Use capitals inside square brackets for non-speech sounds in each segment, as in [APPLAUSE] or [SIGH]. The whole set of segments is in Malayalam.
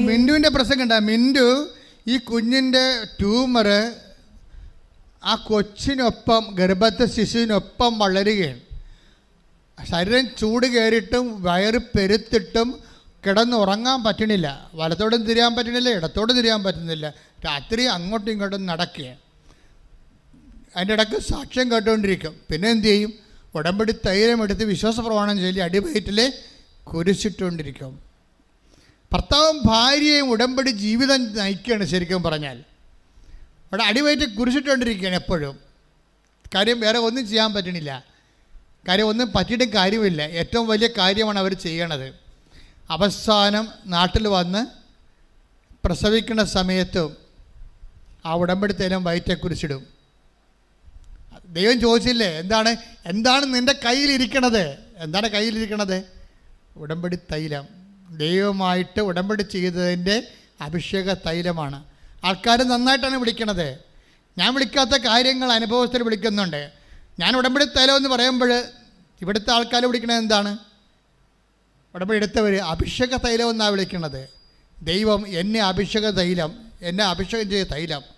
മിന്റുവിന്റെ പ്രസംഗം ഉണ്ടാ മിന്റു ഈ കുഞ്ഞിന്റെ ട്യൂമർ ആ കൊച്ചിനൊപ്പം ഗർഭത്തെ ശിശുവിനൊപ്പം വളരുകയാണ്. ശരീരം ചൂട് കയറിയിട്ടും വയറ് പെരുത്തിട്ടും കിടന്നുറങ്ങാൻ പറ്റണില്ല. വലത്തോടും തിരിയാൻ പറ്റണില്ല ഇടത്തോടും തിരിയാൻ പറ്റുന്നില്ല. രാത്രി അങ്ങോട്ടും ഇങ്ങോട്ടും നടക്കുകയാണ്. അതിന്റെ ഇടയ്ക്ക് സാക്ഷ്യം കേട്ടുകൊണ്ടിരിക്കും. പിന്നെ എന്തു ചെയ്യും? ഉടമ്പടി തൈലം എടുത്ത് വിശ്വാസ പ്രമാണം ചൊല്ലി അടിവയറ്റിൽ കുരിശിട്ടുകൊണ്ടിരിക്കും. ഭർത്താവും ഭാര്യയും ഉടമ്പടി ജീവിതം നയിക്കുകയാണ് ശരിക്കും പറഞ്ഞാൽ. അവിടെ അടിവയറ്റ് കുരിശിട്ടുകൊണ്ടിരിക്കുകയാണ് എപ്പോഴും. കാര്യം വേറെ ഒന്നും ചെയ്യാൻ പറ്റണില്ല. കാര്യം ഒന്നും പറ്റിയിട്ടും കാര്യമില്ല. ഏറ്റവും വലിയ കാര്യമാണ് അവർ ചെയ്യണത്. അവസാനം നാട്ടിൽ വന്ന് പ്രസവിക്കുന്ന സമയത്തും ആ ഉടമ്പടി തൈലം വയറ്റെ കുരിശിടും. ദൈവം ചോദിച്ചില്ലേ എന്താണ് എന്താണ് നിന്റെ കയ്യിലിരിക്കണത്? എന്താണ് കയ്യിലിരിക്കണത്? ഉടമ്പടി തൈലം. ദൈവമായിട്ട് ഉടമ്പടി ചെയ്തതിന്റെ അഭിഷേക തൈലമാണ്. ആൾക്കാർ നന്നായിട്ടാണ് വിളിക്കണത്. ഞാൻ വിളിക്കാത്ത കാര്യങ്ങൾ അനുഭവത്തിൽ വിളിക്കുന്നുണ്ട്. ഞാൻ ഉടമ്പടി തൈലം എന്ന് പറയുമ്പോൾ ഇവിടുത്തെ ആൾക്കാർ വിളിക്കണത് എന്താണ്? ഉടമ്പടി എടുത്തവർ അഭിഷേക തൈലം എന്നാണ് വിളിക്കുന്നത് ദൈവം എന്നെ അഭിഷേക തൈലം എന്നെ അഭിഷേകം ചെയ്ത തൈലം.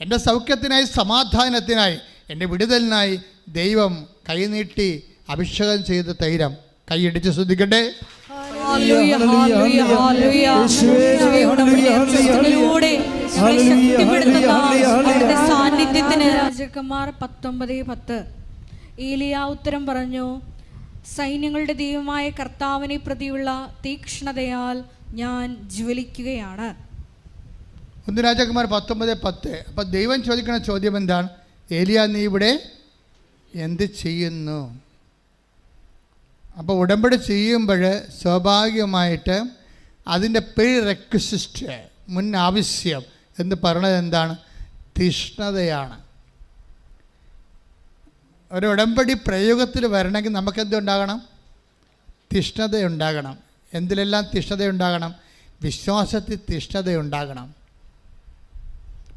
എന്റെ സൗഖ്യത്തിനായി സമാധാനത്തിനായി എന്റെ വിടുതലിനായി ദൈവം കൈനീട്ടി അഭിഷേകം ചെയ്ത തൈരം കൈയിടിച്ച് ശ്രദ്ധിക്കട്ടെ. സാന്നിധ്യത്തിന് രാജകുമാർ പത്തൊമ്പത് പത്ത്. ഏലിയ ഉത്തരം പറഞ്ഞു സൈന്യങ്ങളുടെ ദൈവമായ കർത്താവിനെ പ്രതിയുള്ള തീക്ഷ്ണതയാൽ ഞാൻ ജ്വലിക്കുകയാണ്. ഒന്ന് രാജകുമാർ പത്തൊമ്പത് പത്ത്. അപ്പം ദൈവം ചോദിക്കുന്ന ചോദ്യം എന്താണ്? ഏലിയ നീ ഇവിടെ എന്ത് ചെയ്യുന്നു? അപ്പോൾ ഉടമ്പടി ചെയ്യുമ്പോൾ സ്വാഭാവികമായിട്ട് അതിന്റെ പേര് റെക്വസിസ്റ്റ് മുൻ ആവശ്യം എന്ന് പറയുന്നത് എന്താണ്? തീഷ്ണതയാണ്. ഒരു ഉടമ്പടി പ്രയോഗത്തിൽ വരണമെങ്കിൽ നമുക്ക് എന്തുണ്ടാകണം തിഷ്ണതയുണ്ടാകണം. എന്തിലെല്ലാം തിഷ്ണതയുണ്ടാകണം? വിശ്വാസത്തിൽ തിഷ്ണതയുണ്ടാകണം.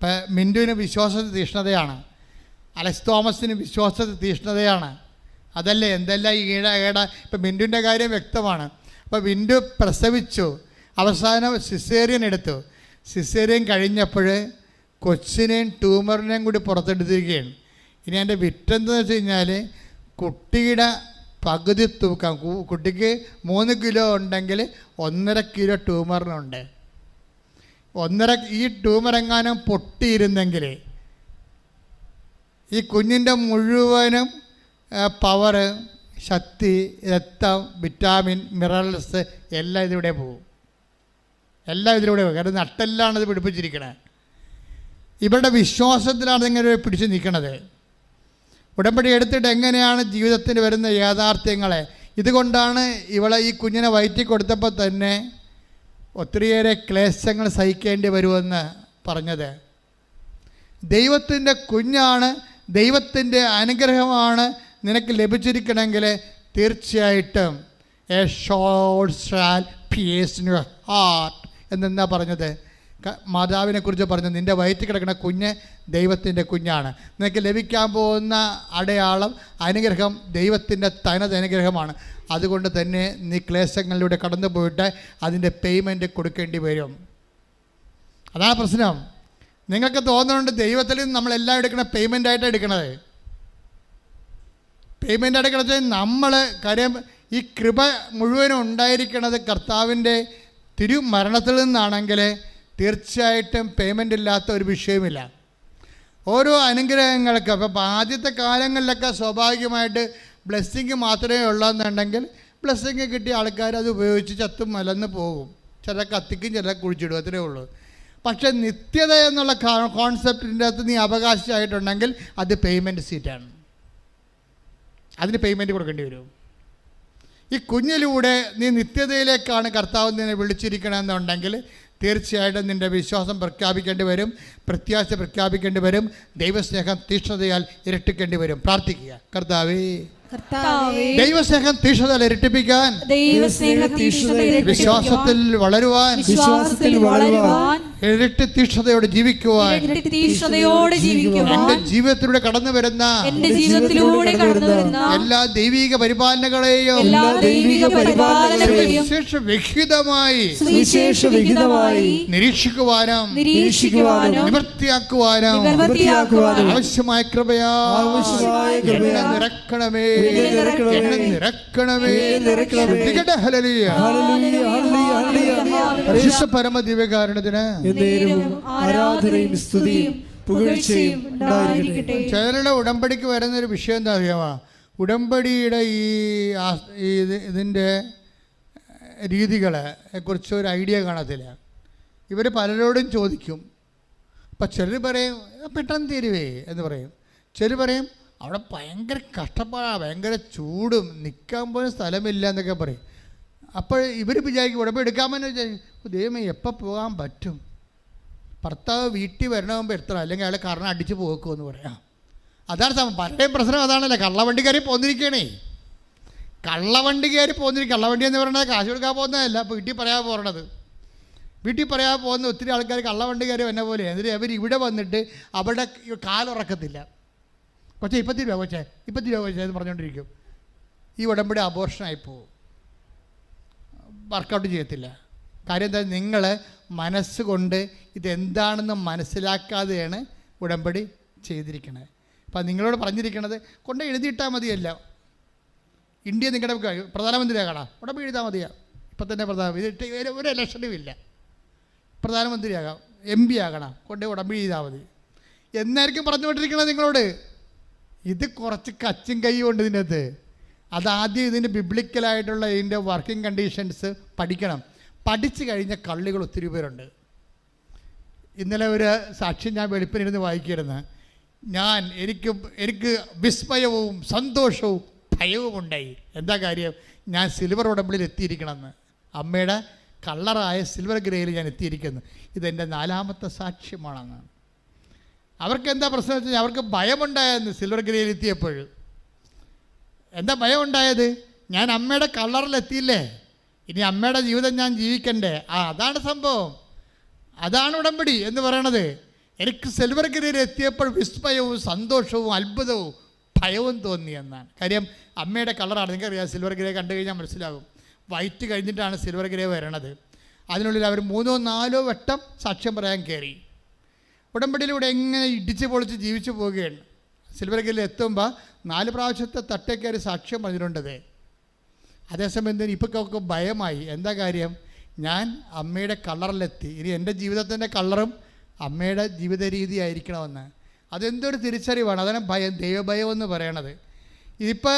ഇപ്പം മിന്റുവിന് വിശ്വാസത്തിൽ തീഷ്ണതയാണ്. അലക്സ് തോമസിന് വിശ്വാസത്തിൽ തീഷ്ണതയാണ്. അതല്ലേ? എന്തെല്ലാം ഈട ഏട ഇപ്പം മിന്റുവിന്റെ കാര്യം വ്യക്തമാണ്. അപ്പോൾ മിന്റു പ്രസവിച്ചു. അവസാനം സിസേറിയൻ എടുത്തു. സിസേറിയൻ കഴിഞ്ഞപ്പോൾ കൊച്ചിനെയും ട്യൂമറിനെയും കൂടി പുറത്തെടുത്തിരിക്കുകയാണ്. ഇനി എന്റെ വിറ്റെന്തെന്ന് വെച്ച് കഴിഞ്ഞാൽ കുട്ടിയുടെ പകുതി തൂക്കം. കുട്ടിക്ക് മൂന്ന് കിലോ ഉണ്ടെങ്കിൽ ഒന്നര കിലോ ട്യൂമറിനുണ്ട്. ഒന്നര ഈ ട്യൂമറെങ്ങാനും പൊട്ടിയിരുന്നെങ്കിൽ ഈ കുഞ്ഞിന്റെ മുഴുവനും പവർ ശക്തി രക്തം വിറ്റാമിൻ മിനറൽസ് എല്ലാം ഇതിലൂടെ പോകും. എല്ലാം ഇതിലൂടെ പോകും. കാരണം നട്ടെല്ലാണ് ഇത് പിടിപ്പിച്ചിരിക്കണേ. ഇവരുടെ വിശ്വാസത്തിലാണ് ഇങ്ങനെ പിടിച്ചു നിൽക്കണത്. ഉടമ്പടി എടുത്തിട്ട് എങ്ങനെയാണ് ജീവിതത്തിൽ വരുന്ന യാഥാർത്ഥ്യങ്ങളെ? ഇതുകൊണ്ടാണ് ഇവളെ ഈ കുഞ്ഞിനെ വയറ്റി കൊടുത്തപ്പോൾ തന്നെ ഒത്തിരിയേറെ ക്ലേശങ്ങൾ സഹിക്കേണ്ടി വരുമെന്ന് പറഞ്ഞത്. ദൈവത്തിന്റെ കുഞ്ഞാണ് ദൈവത്തിന്റെ അനുഗ്രഹമാണ് നിനക്ക് ലഭിച്ചിരിക്കണമെങ്കിൽ തീർച്ചയായിട്ടും a shall shall peace in your heart എന്നെന്താ പറഞ്ഞത്. മാതാവിനെക്കുറിച്ച് മാതാവിനെ കുറിച്ച് പറഞ്ഞത് നിന്റെ വയറ്റിൽ കിടക്കുന്ന കുഞ്ഞ് ദൈവത്തിന്റെ കുഞ്ഞാണ്. നിനക്ക് ലഭിക്കാൻ പോകുന്ന അടയാളം അനുഗ്രഹം ദൈവത്തിന്റെ തനത് അനുഗ്രഹമാണ്. അതുകൊണ്ട് തന്നെ നീ ക്ലേശങ്ങളിലൂടെ കടന്നു പോയിട്ട് അതിന്റെ പേയ്മെന്റ് കൊടുക്കേണ്ടി വരും. അതാണ് പ്രശ്നം. നിങ്ങൾക്ക് തോന്നുന്നുണ്ട് ദൈവത്തിൽ നമ്മളെല്ലാം എടുക്കണ പേയ്മെന്റ് ആയിട്ട് എടുക്കണത്. പേയ്മെന്റ് ആയിട്ട് കിടച്ചാൽ നമ്മൾ കാര്യം ഈ കൃപ മുഴുവനും ഉണ്ടായിരിക്കണത് കർത്താവിന്റെ തിരുമരണത്തിൽ നിന്നാണെങ്കിൽ തീർച്ചയായിട്ടും പേയ്മെന്റ് ഇല്ലാത്ത ഒരു വിഷയമില്ല ഓരോ അനുഗ്രഹങ്ങൾക്ക് അപ്പോൾ ആദ്യത്തെ കാലങ്ങളിലൊക്കെ സ്വാഭാവികമായിട്ട് ബ്ലെസ്സിങ് മാത്രമേ ഉള്ളതെന്നുണ്ടെങ്കിൽ ബ്ലെസ്സിങ് കിട്ടിയ ആൾക്കാർ അത് ഉപയോഗിച്ച് ചത്തും മലന്ന് പോകും. ചില കത്തിക്കും ചില കുഴിച്ചിടും അത്രേ ഉള്ളൂ. പക്ഷേ നിത്യത എന്നുള്ള കോൺസെപ്റ്റിന്റെ അകത്ത് നീ അവകാശമായിട്ടുണ്ടെങ്കിൽ അത് പേയ്മെന്റ് സീറ്റാണ് അതിന് പേയ്മെന്റ് കൊടുക്കേണ്ടി വരും. ഈ കുഞ്ഞിലൂടെ നീ നിത്യതയിലേക്കാണ് കർത്താവ് നിന്നെ വിളിച്ചിരിക്കണമെന്നുണ്ടെങ്കിൽ തീർച്ചയായിട്ടും നിന്റെ വിശ്വാസം പ്രഖ്യാപിക്കേണ്ടി വരും പ്രത്യാശ പ്രഖ്യാപിക്കേണ്ടി വരും ദൈവസ്നേഹം തീക്ഷ്ണതയാൽ ഇരട്ടിക്കേണ്ടി വരും. പ്രാർത്ഥിക്കുക. കർത്താവേ ദൈവസ്നേഹം തീഷ്ണത ഇരട്ടിപ്പിക്കാൻ വിശ്വാസത്തിൽ വളരുവാൻ വിശ്വാസത്തിൽ വളരുവാൻ ഇരട്ടി തീഷ്ണതയോടെ ജീവിക്കുവാൻ ഇരട്ടി തീഷ്ണതയോടെ ജീവിക്കുവാൻ എന്റെ ജീവിതത്തിലൂടെ കടന്നു വരുന്ന എന്റെ ജീവിതത്തിലൂടെ കടന്നു വരുന്ന എല്ലാ ദൈവിക പരിപാലനകളെയും എല്ലാ ദൈവിക പരിപാലനകളെയും വിശേഷ വിഹിതമായി സുവിശേഷ വിഹിതമായി നിരീക്ഷിക്കുവാനും നിരീക്ഷിക്കുവാനും നിവർത്തിയാക്കുവാനും ആവശ്യമായ കൃപയാ ആവശ്യമായ കൃപയാ. നിറക്കണമേ നിറക്കണമേ. ശ്രദ്ധിക്കട്ടെ. പരിശുദ്ധ പരമ ദിവ്യകാരണത്തിന് ആരാധനയും സ്തുതിയും പുകഴ്ചയും ചിലരുടെ ഉടമ്പടിക്ക് വരുന്ന ഒരു വിഷയം എന്താ അറിയാമോ? ഉടമ്പടിയുടെ ഈ ഇതിന്റെ ഇതിന്റെ രീതികളെ കുറിച്ച് ഒരു ഐഡിയ കാണത്തില്ല. ഇവർ പലരോടും ചോദിക്കും. അപ്പം ചിലർ പറയും "ആ, പെട്ടെന്ന് തീരുവേ എന്ന് പറയും. ചിലർ പറയും അവിടെ ഭയങ്കര കഷ്ടപ്പാടാണ് ഭയങ്കര ചൂടും നിൽക്കാൻ പോലും സ്ഥലമില്ല എന്നൊക്കെ പറയും. അപ്പോൾ ഇവർ വിചാരിക്കും ഉടമ്പടി എടുക്കാമെന്ന് വിചാരിക്കും. ദൈവമേ എപ്പോൾ പോകാൻ പറ്റും? ഭർത്താവ് വീട്ടിൽ വരണമെങ്കിൽ എത്ര? അല്ലെങ്കിൽ അയാളെ കാരണം അടിച്ച് പോക്കുമെന്ന് പറയാം. അതാണ് സമയം പലരുടെയും പ്രശ്നം അതാണല്ലേ. കള്ളവണ്ടി കയറി പോന്നിരിക്കണേ. കള്ളവണ്ടി കയറി പോന്നിരിക്കും കള്ളവണ്ടി എന്ന് പറയുന്നത് കാശ് കൊടുക്കാൻ പോകുന്നതല്ല. അപ്പോൾ വീട്ടിൽ പറയാൻ പോകണത്. വീട്ടിൽ പറയാൻ പോകുന്ന ഒത്തിരി ആൾക്കാർ കള്ളവണ്ടി കയറി വന്ന പോലെ. എന്നിട്ട് അവർ ഇവിടെ വന്നിട്ട് അവിടെ കാലുറക്കത്തില്ല. കൊച്ചേ ഇപ്പത്തി രൂപ കൊച്ചേ ഇപ്പത്തി രൂപ കൊച്ചേ എന്ന് പറഞ്ഞുകൊണ്ടിരിക്കും. ഈ ഉടമ്പടി അബോർഷനായി പോകും വർക്കൗട്ട് ചെയ്യത്തില്ല. കാര്യം എന്താ നിങ്ങൾ മനസ്സുകൊണ്ട് ഇതെന്താണെന്ന് മനസ്സിലാക്കാതെയാണ് ഉടമ്പടി ചെയ്തിരിക്കുന്നത് അപ്പം നിങ്ങളോട് പറഞ്ഞിരിക്കണത് കൊണ്ട് എഴുതിയിട്ടാൽ മതിയല്ല. ഇന്ത്യ നിങ്ങളുടെ പ്രധാനമന്ത്രിയാ കാണാം. ഉടമ്പടി എഴുതാൽ മതിയാ. ഇപ്പം തന്നെ പ്രധാന ഇത് ഒരു- ഒരു ഇലക്ഷനും ഇല്ല. പ്രധാനമന്ത്രിയാകാം എം പി ആകണം. കൊണ്ട് ഉടമ്പടി ചെയ്താൽ മതി. എന്നായിരിക്കും പറഞ്ഞുകൊണ്ടിരിക്കണത് നിങ്ങളോട്? ഇത് കുറച്ച് കച്ചും കൈയും ഉണ്ട് ഇതിനകത്ത്. അതാദ്യം ഇതിന്റെ ബിബ്ലിക്കലായിട്ടുള്ള ഇതിന്റെ വർക്കിംഗ് കണ്ടീഷൻസ് പഠിക്കണം. പഠിച്ചു കഴിഞ്ഞ കള്ളികൾ ഒത്തിരി പേരുണ്ട്. ഇന്നലെ ഒരു സാക്ഷി ഞാൻ വെളുപ്പിനിരുന്ന് വായിക്കിരുന്നു ഞാൻ എനിക്ക് എനിക്ക് വിസ്മയവും സന്തോഷവും ഭയവും ഉണ്ടായി. എന്താ കാര്യം? ഞാൻ സിൽവർ ഉടമ്പിളിൽ എത്തിയിരിക്കണമെന്ന്. അമ്മയുടെ കള്ളറായ സിൽവർ ഗ്രേയിൽ ഞാൻ എത്തിയിരിക്കുന്നു. ഇതെന്റെ നാലാമത്തെ സാക്ഷ്യമാണെന്ന് അവർക്ക് എന്താ പ്രശ്നം വെച്ചാൽ അവർക്ക് ഭയമുണ്ടായെന്ന് സിൽവർ ഗ്രേയിൽ എത്തിയപ്പോൾ. എന്താ ഭയം ഉണ്ടായത് ഞാൻ അമ്മയുടെ കളറിലെത്തിയില്ലേ ഇനി അമ്മയുടെ ജീവിതം ഞാൻ ജീവിക്കണ്ടേ? ആ അതാണ് സംഭവം. അതാണ് ഉടമ്പടി എന്ന് പറയണത്. എനിക്ക് സിൽവർ ഗ്രേയിൽ എത്തിയപ്പോൾ വിസ്മയവും സന്തോഷവും അത്ഭുതവും ഭയവും തോന്നി എന്നാണ്. കാര്യം അമ്മയുടെ കളറാണ് നിങ്ങൾക്കറിയാം സിൽവർ ഗ്രേ കണ്ടു കഴിഞ്ഞാൽ മനസ്സിലാകും. വൈറ്റ് കഴിഞ്ഞിട്ടാണ് സിൽവർ ഗ്രേ വരണത്. അതിനുള്ളിൽ അവർ മൂന്നോ നാലോ വട്ടം സാക്ഷ്യം പറയാൻ കയറി. ഉടമ്പടിയിലൂടെ എങ്ങനെ ഇടിച്ച് പൊളിച്ച് ജീവിച്ചു പോവുകയാണ്. സിൽവർ ഗില്ലിൽ എത്തുമ്പോൾ നാല് പ്രാവശ്യത്തെ തട്ടേക്കാർ സാക്ഷ്യം പറഞ്ഞിട്ടുണ്ടത് അതേസമയം തന്നെ ഇപ്പൊക്കെ ഭയമായി. എന്താ കാര്യം? ഞാൻ അമ്മയുടെ കളറിലെത്തി ഇനി എന്റെ ജീവിതത്തിന്റെ കളറും അമ്മയുടെ ജീവിത രീതി ആയിരിക്കണമെന്ന് അതെന്തൊരു തിരിച്ചറിവാണ്. അതാണ് ഭയം ദൈവഭയം എന്ന് പറയണത്. ഇതിപ്പോൾ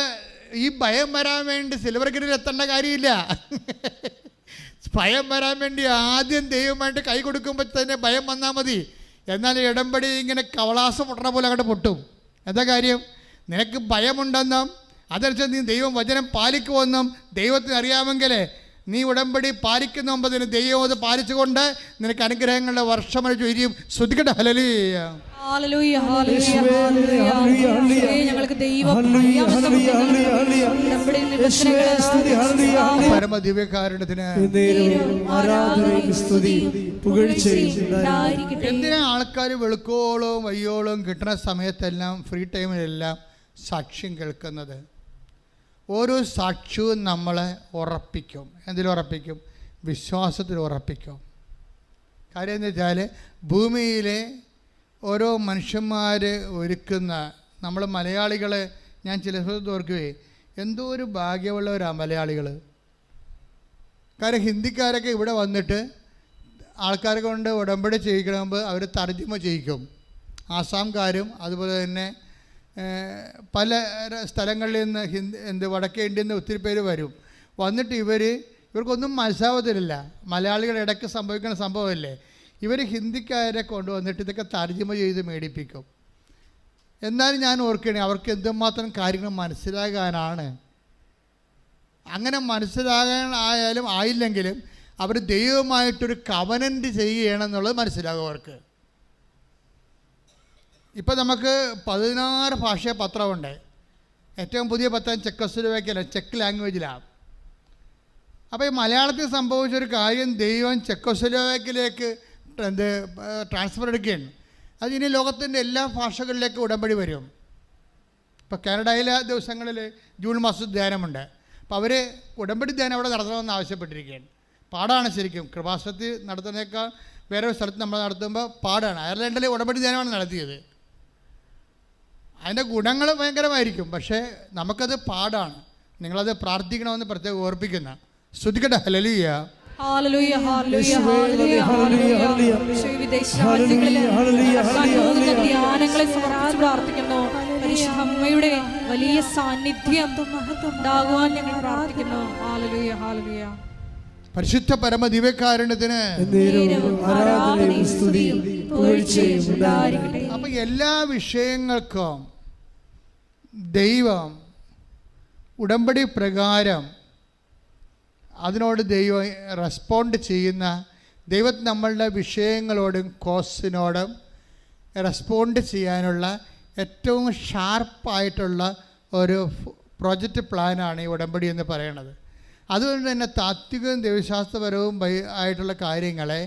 ഈ ഭയം വരാൻ വേണ്ടി സിൽവർ ഗ്രിഡിൽ എത്തേണ്ട കാര്യമില്ല. [LAUGHS] ഭയം വരാൻ വേണ്ടി ആദ്യം ദൈവമായിട്ട് കൈ കൊടുക്കുമ്പോൾ തന്നെ ഭയം വന്നാൽ മതി. എന്നാൽ ഇടംപടി ഇങ്ങനെ കവളാസം പൊട്ടണ പോലെ അങ്ങോട്ട് പൊട്ടും. എന്താ കാര്യം? നിനക്ക് ഭയമുണ്ടെന്നും അതനുസരിച്ച് നീ ദൈവം വചനം പാലിക്കുമെന്നും ദൈവത്തിന് അറിയാമെങ്കിൽ നീ ഉടമ്പടി പാലിക്കുന്ന ദൈവം അത് പാലിച്ചുകൊണ്ട് നിനക്ക് അനുഗ്രഹങ്ങളുടെ വർഷമഴ ചൊരിയും. ശ്രദ്ധിക്കട്ടെ? ഹലലിയ എന്തിനാ ആൾക്കാർ വെളുക്കോളവും വയ്യോളവും കിട്ടുന്ന സമയത്തെല്ലാം ഫ്രീ ടൈമിലെല്ലാം സാക്ഷ്യം കേൾക്കുന്നത്? ഓരോ സാക്ഷ്യവും നമ്മളെ ഉറപ്പിക്കും. എന്തിൽ ഉറപ്പിക്കും? വിശ്വാസത്തിൽ ഉറപ്പിക്കും. കാര്യം എന്ന് വെച്ചാൽ ഭൂമിയിലെ ഓരോ മനുഷ്യന്മാർ ഒരുക്കുന്ന നമ്മൾ മലയാളികൾ ഞാൻ ചില സ്ഥലത്ത് ഓർക്കുവേ എന്തോ ഒരു ഭാഗ്യമുള്ളവരാണ് മലയാളികൾ കാരണം ഹിന്ദിക്കാരൊക്കെ ഇവിടെ വന്നിട്ട് ആൾക്കാരെ കൊണ്ട് ഉടമ്പടി ചെയ്യിക്കണമെങ്കിൽ അവർ തർജിമ ചെയ്യിക്കും. ആസാംകാരും അതുപോലെ തന്നെ പല സ്ഥലങ്ങളിൽ നിന്ന് ഹിന്ദി എന്ത് വടക്കേ ഇന്ത്യയിൽ നിന്ന് ഒത്തിരി പേര് വരും. വന്നിട്ട് ഇവർ ഇവർക്കൊന്നും മനസ്സാവത്തില്ല മലയാളികൾ ഇടയ്ക്ക് സംഭവിക്കുന്ന സംഭവമല്ലേ? ഇവർ ഹിന്ദിക്കാരെ കൊണ്ടുവന്നിട്ട് ഇതൊക്കെ തർജിമ ചെയ്ത് മേടിപ്പിക്കും. എന്നാലും ഞാൻ ഓർക്കുകയാണ് അവർക്ക് എന്തുമാത്രം കാര്യങ്ങൾ മനസ്സിലാകാനാണ്. അങ്ങനെ മനസ്സിലാകാൻ ആയാലും ആയില്ലെങ്കിലും അവർ ദൈവമായിട്ടൊരു കവനന്റ് ചെയ്യുകയാണെന്നുള്ളത് മനസ്സിലാകും അവർക്ക്. ഇപ്പം നമുക്ക് പതിനാറ് ഭാഷ പത്രമുണ്ട്. ഏറ്റവും പുതിയ പത്രം ചെക്കോസ്ലോവാക്യല്ല ചെക്ക് ലാംഗ്വേജിലാണ് അപ്പോൾ ഈ മലയാളത്തിൽ സംഭവിച്ചൊരു കാര്യം ദൈവം ചെക്കോസ്ലോവാക്കിലേക്ക് എന്ത് ട്രാൻസ്ഫർ എടുക്കുകയാണ്. അത് ഇനി ലോകത്തിന്റെ എല്ലാ ഭാഷകളിലേക്ക് ഉടമ്പടി വരും. ഇപ്പോൾ കാനഡയിലെ ദിവസങ്ങളിൽ ജൂൺ മാസം ധ്യാനമുണ്ട്. അപ്പോൾ അവർ ഉടമ്പടി ധ്യാനം അവിടെ നടത്തണമെന്ന് ആവശ്യപ്പെട്ടിരിക്കുകയാണ്. പാടാണ് ശരിക്കും. കൃപാസനത്തിൽ നടത്തുന്നേക്കാൾ വേറെ ഒരു സ്ഥലത്ത് നമ്മൾ നടത്തുമ്പോൾ പാടാണ്. അയർലൻഡിലെ ഉടമ്പടി ധ്യാനമാണ് നടത്തിയത്. അതിന്റെ ഗുണങ്ങൾ ഭയങ്കരമായിരിക്കും. പക്ഷേ നമുക്കത് പാടാണ്. നിങ്ങളത് പ്രാർത്ഥിക്കണമെന്ന് പ്രത്യേകം ഓർപ്പിക്കുന്ന. ശ്രുതിക്കട്ടെ ഹലലിയ ധ്യാനങ്ങളെ പ്രാർത്ഥിക്കുന്നു. പരിശുദ്ധ അമ്മയുടെ വലിയ സാന്നിധ്യം ഉണ്ടാകുവാൻ ഞങ്ങൾ പ്രാർത്ഥിക്കുന്നു. ഹാലലുയ ഹാലലുയ പരിശുദ്ധ പരമ ദിവ്യകാരുണ്യത്തിന് അപ്പം എല്ലാ വിഷയങ്ങൾക്കും ദൈവം ഉടമ്പടി പ്രകാരം അതിനോട് ദൈവം റെസ്പോണ്ട് ചെയ്യുന്ന ദൈവം നമ്മളുടെ വിഷയങ്ങളോടും കോസിനോടും റെസ്പോണ്ട് ചെയ്യാനുള്ള ഏറ്റവും ഷാർപ്പായിട്ടുള്ള ഒരു പ്രോജക്റ്റ് പ്ലാനാണ് ഈ ഉടമ്പടി എന്ന് പറയുന്നത് അതുകൊണ്ട് തന്നെ താത്വികവും ദൈവശാസ്ത്രപരവും ആയിട്ടുള്ള കാര്യങ്ങളെ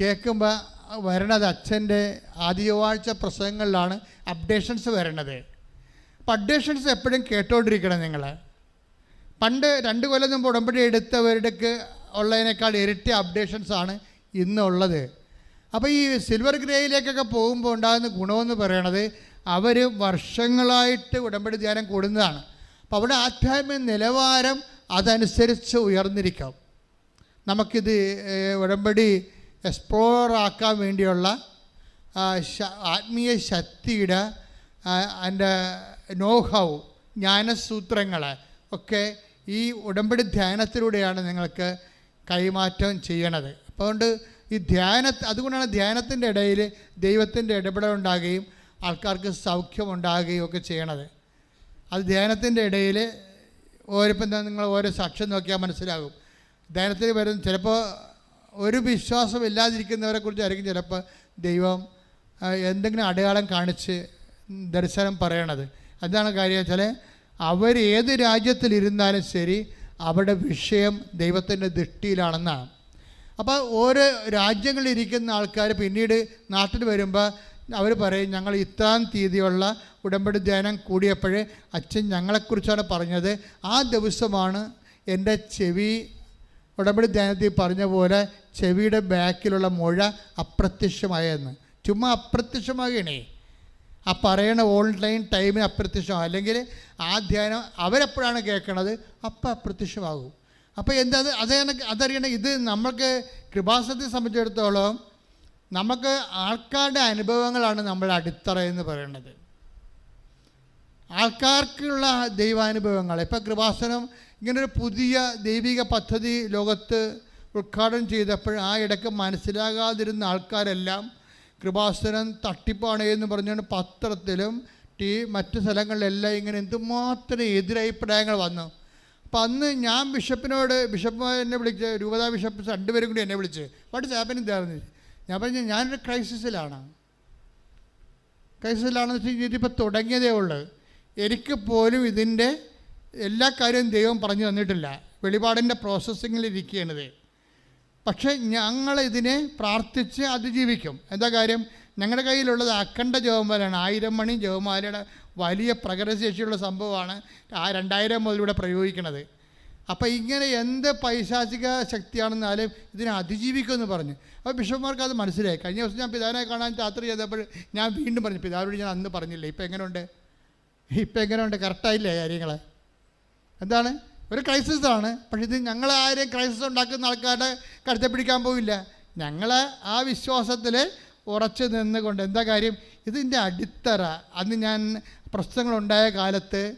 കേൾക്കുമ്പോൾ വരണത് അച്ഛന്റെ ആദ്യവാഴ്ച പ്രസംഗങ്ങളിലാണ് അപ്ഡേഷൻസ് വരണത്. അപ്പം അപ്ഡേഷൻസ് എപ്പോഴും കേട്ടോണ്ടിരിക്കണം നിങ്ങൾ പണ്ട് രണ്ട് കൊല്ലം മുമ്പ് ഉടമ്പടി എടുത്തവരുടെക്ക് ഉള്ളതിനേക്കാൾ ഇരട്ടി അപ്ഡേഷൻസ് ആണ് ഇന്നുള്ളത്. അപ്പോൾ ഈ സിൽവർ ഗ്രേയിലേക്കൊക്കെ പോകുമ്പോൾ ഉണ്ടാകുന്ന ഗുണമെന്ന് പറയണത് അവർ വർഷങ്ങളായിട്ട് ഉടമ്പടി ധ്യാനം കൂടുന്നതാണ്. അപ്പോൾ അവിടെ ആധ്യാത്മിക നിലവാരം അതനുസരിച്ച് ഉയർന്നിരിക്കാം. നമുക്കിത് ഉടമ്പടി എക്സ്പ്ലോർ ആക്കാൻ വേണ്ടിയുള്ള ആത്മീയ ശക്തിയുടെ അതിന്റെ നോഹൗ ജ്ഞാനസൂത്രങ്ങൾ ഒക്കെ ഈ ഉടമ്പടി ധ്യാനത്തിലൂടെയാണ് നിങ്ങൾക്ക് കൈമാറ്റം ചെയ്യണത്. അതുകൊണ്ട് ഈ ധ്യാന അതുകൊണ്ടാണ് ധ്യാനത്തിന്റെ ഇടയിൽ ദൈവത്തിന്റെ ഇടപെടലുണ്ടാകുകയും ആൾക്കാർക്ക് സൗഖ്യമുണ്ടാകുകയും ഒക്കെ ചെയ്യണത്. അത് ധ്യാനത്തിന്റെ ഇടയിൽ ഓരോപ്പം നിങ്ങൾ ഓരോ സാക്ഷ്യം നോക്കിയാൽ മനസ്സിലാകും. ധ്യാനത്തിൽ വരുന്ന ചിലപ്പോൾ ഒരു വിശ്വാസം ഇല്ലാതിരിക്കുന്നവരെ കുറിച്ചായിരിക്കും ചിലപ്പോൾ ദൈവം എന്തെങ്കിലും അടയാളം കാണിച്ച് ദർശനം പറയണത്. അതാണ് കാര്യം വെച്ചാൽ അവർ ഏത് രാജ്യത്തിലിരുന്നാലും ശരി അവരുടെ വിഷയം ദൈവത്തിന്റെ ദൃഷ്ടിയിലാണെന്നാണ്. അപ്പോൾ ഓരോ രാജ്യങ്ങളിലിരിക്കുന്ന ആൾക്കാർ പിന്നീട് നാട്ടിൽ വരുമ്പോൾ അവർ പറയും ഞങ്ങൾ ഇത്രാം തീയതിയുള്ള ഉടമ്പടി ധ്യാനം കൂടിയപ്പോഴേ അച്ഛൻ ഞങ്ങളെക്കുറിച്ചാണ് പറഞ്ഞത്. ആ ദിവസമാണ് എന്റെ ചെവി ഉടമ്പടി ധ്യാനത്തിൽ പറഞ്ഞ പോലെ ചെവിയുടെ ബാക്കിലുള്ള മുഴ അപ്രത്യക്ഷമായെന്ന്. ചുമ്മാ അപ്രത്യക്ഷമാകണേ. ആ പറയണ ഓൺലൈൻ ടൈമിന് അപ്രത്യക്ഷമാകും അല്ലെങ്കിൽ ആ ധ്യാനം അവരെപ്പോഴാണ് കേൾക്കണത്? അപ്പം അപ്രത്യക്ഷമാകും. അപ്പോൾ എന്താ അത്? അതറിയണം ഇത് നമ്മൾക്ക് കൃപാസനത്തെ സംബന്ധിച്ചിടത്തോളം നമുക്ക് ആൾക്കാരുടെ അനുഭവങ്ങളാണ് നമ്മുടെ അടിത്തറ എന്ന് പറയുന്നത് ആൾക്കാർക്കുള്ള ദൈവാനുഭവങ്ങൾ. ഇപ്പം കൃപാസനം ഇങ്ങനൊരു പുതിയ ദൈവിക പദ്ധതി ലോകത്ത് ഉദ്ഘാടനം ചെയ്തപ്പോൾ ആ ഇടയ്ക്ക് മനസ്സിലാകാതിരുന്ന ആൾക്കാരെല്ലാം കൃപാസനം തട്ടിപ്പാണ് എന്ന് പറഞ്ഞുകൊണ്ട് പത്രത്തിലും ടി മറ്റു സ്ഥലങ്ങളിലെല്ലാം ഇങ്ങനെ എന്തുമാത്രം എതിരഭിപ്രായങ്ങൾ വന്നു. അപ്പം അന്ന് ഞാൻ ബിഷപ്പിനോട് ബിഷപ്പ് എന്നെ വിളിച്ച് രൂപതാ ബിഷപ്പ് രണ്ടുപേരും കൂടി എന്നെ വിളിച്ച് വാട്ട് ഹാപ്പനിങ് തേർന്ന് ഞാൻ പറഞ്ഞു ഞാനൊരു ക്രൈസിസിലാണ്. ക്രൈസിസിലാണെന്ന് വെച്ച് കഴിഞ്ഞാൽ ഇതിപ്പോൾ തുടങ്ങിയതേ ഉള്ളൂ. എനിക്ക് പോലും ഇതിന്റെ എല്ലാ കാര്യവും ദൈവം പറഞ്ഞു തന്നിട്ടില്ല. വെളിപാടിന്റെ പ്രോസസ്സിങ്ങിൽ ഇരിക്കുകയാണിത്. പക്ഷേ ഞങ്ങൾ ഇതിനെ പ്രാർത്ഥിച്ച് അതിജീവിക്കും. എന്താ കാര്യം? ഞങ്ങളുടെ കയ്യിലുള്ളത് അഖണ്ഡ ജവമാലയാണ് ആയിരം മണി ജവമാലയുടെ വലിയ പ്രകടശേഷിയുള്ള സംഭവമാണ് ആ രണ്ടായിരം മുതലിവിടെ പ്രയോഗിക്കുന്നത് അപ്പോൾ ഇങ്ങനെ എന്ത് പൈശാചിക ശക്തിയാണെന്നാലും ഇതിനെ അതിജീവിക്കുമെന്ന് പറഞ്ഞു. അപ്പോൾ ബിഷപ്പ്മാർക്ക് അത് മനസ്സിലായി. കഴിഞ്ഞ ദിവസം ഞാൻ പിതാവിനെ കാണാൻ യാത്ര ചെയ്തപ്പോൾ ഞാൻ വീണ്ടും പറഞ്ഞു പിതാവിനോട് ഞാൻ അന്ന് പറഞ്ഞില്ലേ ഇപ്പം എങ്ങനെയുണ്ട് ഇപ്പം എങ്ങനെയുണ്ട് കറക്റ്റായില്ലേ കാര്യങ്ങൾ എന്താണ്? ഒരു ക്രൈസിസ് ആണ് പക്ഷേ ഇത് ഞങ്ങൾ ആരെയും ക്രൈസിസ് ഉണ്ടാക്കുന്ന ആൾക്കാരുടെ കരുത്തെ പിടിക്കാൻ പോവില്ല. ഞങ്ങൾ ആ വിശ്വാസത്തിൽ ഉറച്ചു നിന്നുകൊണ്ട് എന്താ കാര്യം? ഇതിന്റെ അടിത്തറ. അന്ന് ഞാൻ പ്രശ്നങ്ങളുണ്ടായ കാലത്ത്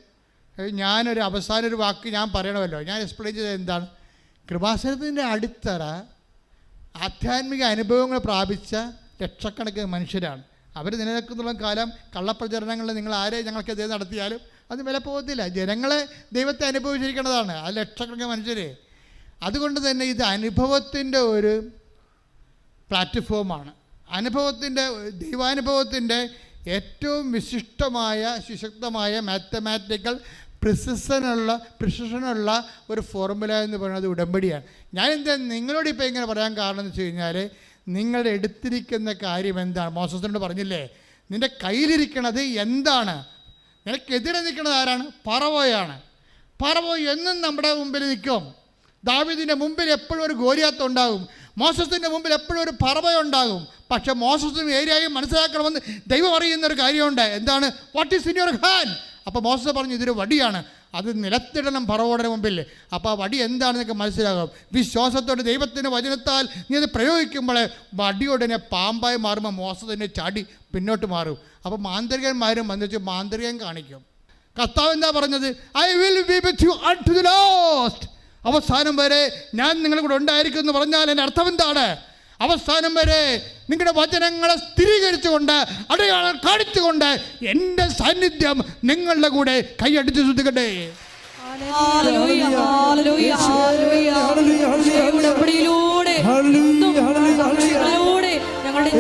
ഞാനൊരു അവസാന ഒരു വാക്ക് ഞാൻ പറയണമല്ലോ. ഞാൻ എക്സ്പ്ലെയിൻ ചെയ്തത് എന്താണ്? കൃപാസനത്തിന്റെ അടിത്തറ ആധ്യാത്മിക അനുഭവങ്ങൾ പ്രാപിച്ച ലക്ഷക്കണക്കിന് മനുഷ്യരാണ്. അവർ നിലനിൽക്കുന്നുള്ള കാലം കള്ളപ്രചരണങ്ങളിൽ നിങ്ങൾ ആരെ ഞങ്ങൾക്കെതിരെ നടത്തിയാലും അത് വില പോകത്തില്ല. ജനങ്ങളെ ദൈവത്തെ അനുഭവിച്ചിരിക്കുന്നതാണ് ആ ലക്ഷക്കണക്കിന് മനുഷ്യർ അതുകൊണ്ട് തന്നെ ഇത് അനുഭവത്തിന്റെ ഒരു പ്ലാറ്റ്ഫോമാണ്. അനുഭവത്തിന്റെ ദൈവാനുഭവത്തിന്റെ ഏറ്റവും വിശിഷ്ടമായ സുശക്തമായ മാത്തമാറ്റിക്കൽ പ്രിസിഷനുള്ള പ്രിസിഷനുള്ള ഒരു ഫോർമുല എന്ന് പറയുന്നത് ഉടമ്പടിയാണ്. ഞാൻ എന്താ നിങ്ങളോട് ഇപ്പോൾ ഇങ്ങനെ പറയാൻ കാരണം എന്ന് വെച്ച് കഴിഞ്ഞാൽ നിങ്ങളുടെ എടുത്തിരിക്കുന്ന കാര്യം എന്താണ് മോസസിനോട് പറഞ്ഞില്ലേ നിന്റെ കയ്യിലിരിക്കണത് എന്താണ്? നിനക്കെതിരെ നിൽക്കുന്നത് ആരാണ്? പറവോയാണ് പറവോ എന്നും നമ്മുടെ മുമ്പിൽ നിൽക്കും. ദാവിദിന്റെ മുമ്പിൽ എപ്പോഴും ഒരു ഗോരിയാത്ത ഉണ്ടാകും. മോസസിന്റെ മുമ്പിൽ എപ്പോഴും ഒരു പറവ ഉണ്ടാകും. പക്ഷെ മോസസും ഏരിയയും മനസ്സിലാക്കണമെന്ന് ദൈവം അറിയുന്ന ഒരു കാര്യമുണ്ട്. എന്താണ്? What is in your hand അപ്പോൾ മോസസ് പറഞ്ഞു ഇതൊരു വടിയാണ്. അത് നിലത്തിടണം പറവോടെ മുമ്പിൽ. അപ്പോൾ ആ വടി എന്താണെന്നൊക്കെ മനസ്സിലാകും. വിശ്വാസത്തോടെ ദൈവത്തിന്റെ വചനത്താൽ നീ അത് പ്രയോഗിക്കുമ്പോൾ വടിയോടനെ പാമ്പായി മാറുമ്പോൾ മോശത്തിന്റെ ചാടി പിന്നോട്ട് മാറും. അപ്പോൾ മാന്ത്രികന്മാരും വന്നിച്ച് മാന്ത്രികം കാണിക്കും. കർത്താവ് എന്താ പറഞ്ഞത്? I will be with you at the last അവസാനം വരെ ഞാൻ നിങ്ങളുടെ കൂടെ ഉണ്ടായിരിക്കും എന്ന് പറഞ്ഞാൽ എന്റെ അർത്ഥം എന്താണ്? അവസാനം വരെ നിങ്ങളുടെ വചനങ്ങളെ സ്ഥിരീകരിച്ചുകൊണ്ട് അടയാളം കാണിച്ചുകൊണ്ട് എന്റെ സാന്നിധ്യം നിങ്ങളുടെ കൂടെ കൈയടിച്ച് ശ്രദ്ധിക്കട്ടെ ഹല്ലേലൂയ, ഹല്ലേലൂയ, ഹല്ലേലൂയ. ഹല്ലേലൂയ, ഉടമ്പടിയിലൂടെ ഹല്ലേലൂയ, ഇന്നും ഹല്ലേലൂയ, ഹല്ലേലൂയ. സാക്ഷികളിലൂടെ ഞങ്ങളുടെ